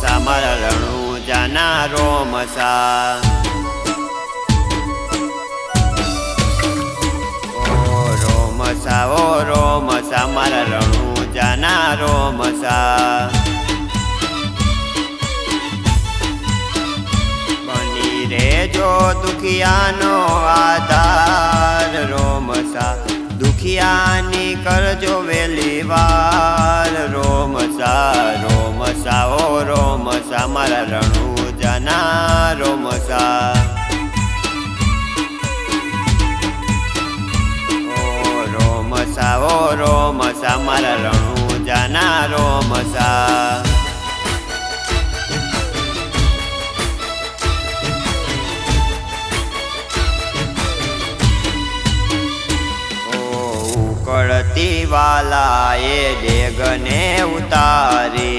મારા રણુ જાના રોમસા ઓ રો મસા, મારા રણુ મસા. રોમસા બની રેજો દુખિયાનો આધાર રોમસા દુખિયાની કરજો વેલી વાર. રોમસા ઓ રોમસા મારા રણુ જના રોમસા ઓ રોમસા ઓ રોમસા મારા રણુ જના રોમસા ઓ ઉકળતી વાલા, એ ડેગને ઉતારી.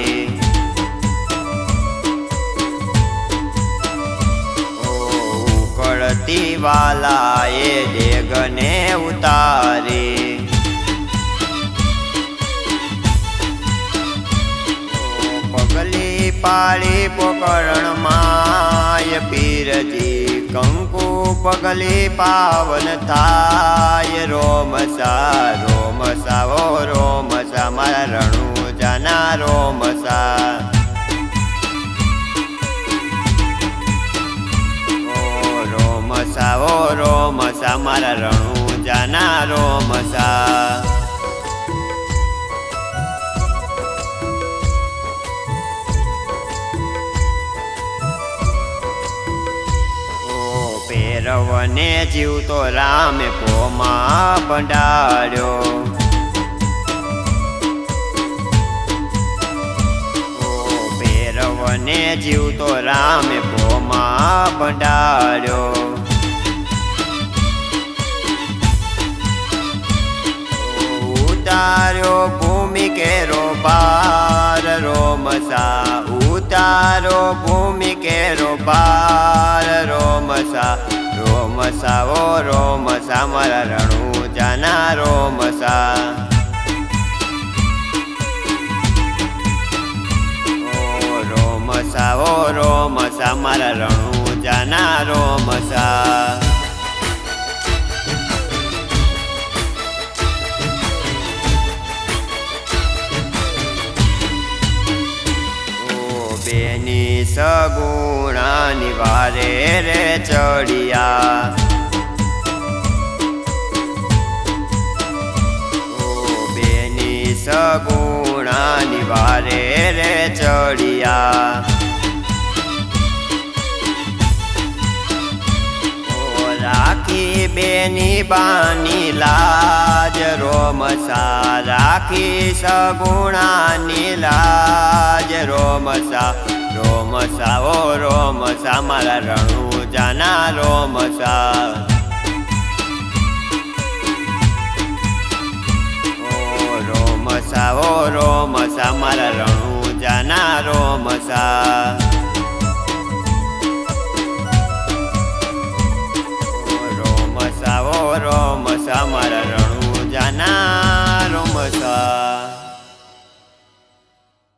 ઉકળતી દેગને ઉતારી. પગલી પાળી પોકરણ માય પીરજી કંકુ પગલી પાવન થાય. રોમસા રોમસા ઓ રોમસા મારા રણુ જાના રોમસા ઓ રણુ જાના રોમસા ભૈરવને જીવ જીવતો રામે પોમાં ભંડાર્યો. ભૈરવને જીવતો રામે પોમાં બંધાડ્યો ઓ ઉતાર્યો ભૂમિ કેરો પાર રોમસા ઉતારો ભૂમિ કેરો પાર રોમસા. રોમસા ઓ રોમસા, મારા રણુ જાના રોમસા. ઓ રોમસા ઓ રોમસા, મારા રણુ જાના રોમસા. ઓ બેની સગુણાની વારે રે ચડિયા. ઓ નિવારે રે ચડિયા. રાખી બેની બાની લાજ રોમસા રાખી સગુણાની લાજ. રોમસા રોમસા, ઓ રોમસા, મારા રણુ જાના રોમસા રોમસા, ઓ રોમસા, મારા રણુ જાના રોમસા. ઓ રોમસા રોમસા, મારા રણુ જાના